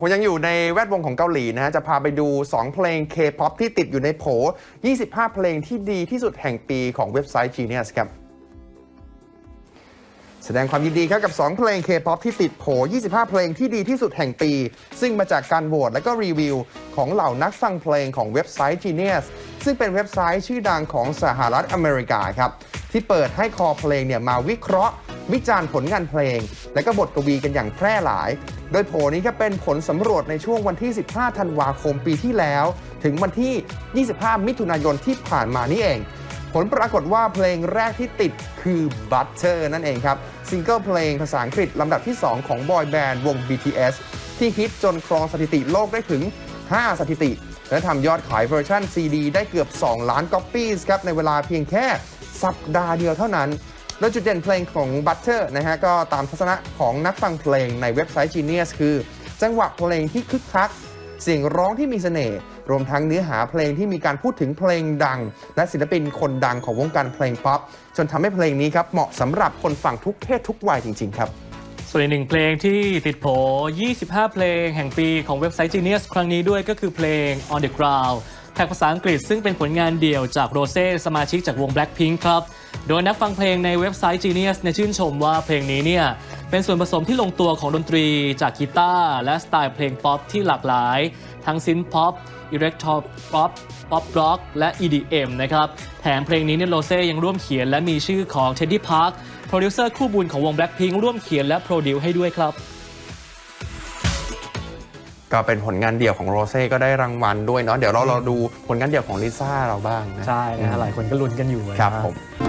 ผมยังอยู่ในแวดวงของเกาหลีนะฮะ จะพาไปดู 2 เพลง K-POP ที่ติดอยู่ในโผ 25 เพลงที่ดีที่สุดแห่งปีของเว็บไซต์ Genius ครับ แสดงความยินดีครับกับ 2 เพลง K-POP ที่ติดโผ 25 เพลงที่ดีที่สุดแห่งปี ซึ่งมาจากการโหวตและก็รีวิว ของเหล่านักฟังเพลงของเว็บไซต์ Genius ซึ่งเป็นเว็บไซต์ชื่อดังของสหรัฐอเมริกาครับ ที่เปิดให้คอเพลงเนี่ยมาวิเคราะห์วิจารณ์ผลงานเพลง และก็บทกวีกันอย่างแพร่หลาย โดยโผล่นี้ก็เป็นผลสำรวจในช่วงวันที่ 15 ธันวาคมปีที่แล้ว ถึงวันที่ 25 มิถุนายนที่ผ่านมานี่เอง ผลปรากฏว่าเพลงแรกที่ติดคือ Butter นั่นเองครับ ซิงเกิลเพลงภาษาอังกฤษลำดับที่ 2 ของบอยแบนด์วง BTS ที่ฮิตจนครองสถิติโลกได้ถึง 5 สถิติ และทำยอดขายเวอร์ชัน CD ได้เกือบ 2 ล้านก๊อปปี้ครับในเวลาเพียงแค่สัปดาห์เดียวเท่านั้น โดยจุดเด่นเพลงของ Butter นะฮะก็ตามทัศนะของนักฟังเพลงในเว็บไซต์ Genius คือ จังหวะเพลงที่คึกคัก เสียงร้องที่มีเสน่ห์รวมทั้งเนื้อหาเพลงที่มีการพูดถึงเพลงดัง และศิลปินคนดังของวงการเพลงป๊อปจนทำให้เพลงนี้ครับเหมาะสำหรับคนฟังทุกเพศทุกวัยจริง ๆ ครับส่วนอีกหนึ่งเพลงที่ติดโผ 25 เพลงแห่งปีของเว็บไซต์ Genius ครั้งนี้ด้วยก็คือเพลง On the Ground แท็กภาษาอังกฤษซึ่งเป็นผลงานเดี่ยวจากโรเซ่สมาชิกจากวง Blackpink ครับ โดยนักฟังเพลงในเว็บไซต์ Genius เนี่ยชื่นชมว่าเพลงนี้เนี่ยเป็นส่วนผสมที่ลงตัวของดนตรีจากกีตาร์และสไตล์เพลงป๊อปที่หลากหลาย ทั้งซินพ็อปอิเล็กทรอป๊อปป๊อปร็อกและ EDM นะครับแถมเพลงนี้เนี่ยโรเซ่ยังร่วมเขียนและมีชื่อของ Teddy Park โปรดิวเซอร์คู่บุญของวง Blackpink ร่วมเขียนและโปรดิวให้ด้วยครับก็เป็นผลงานเดี่ยวของโรเซ่ก็ได้รางวัลด้วยเนาะเดี๋ยวเราเราดูผลงานเดี่ยวของลิซ่าเราบ้างนะใช่นะฮะหลายคนก็ลุ้นกันอยู่นะครับผม